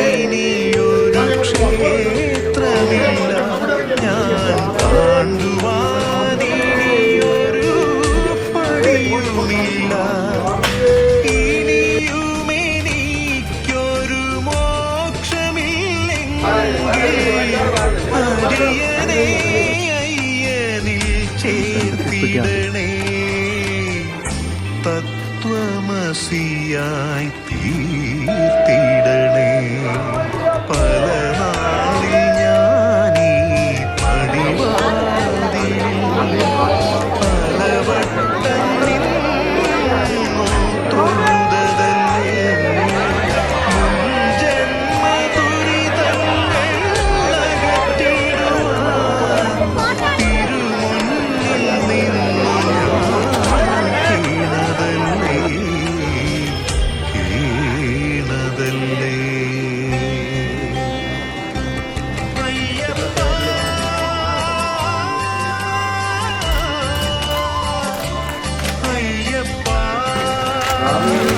പോകുവാനിനിയൊരു ക്ഷേത്രമില്ല. ഞാൻ കാണുവാനിയൊരു പടിയുമില്ല. ഇനിയുമെനിക്കൊരു മോക്ഷമില്ലെങ്കിൽ അടിയനേ അയ്യനിൽ ചേർത്തിടണേ. tua macia em ti. Amém.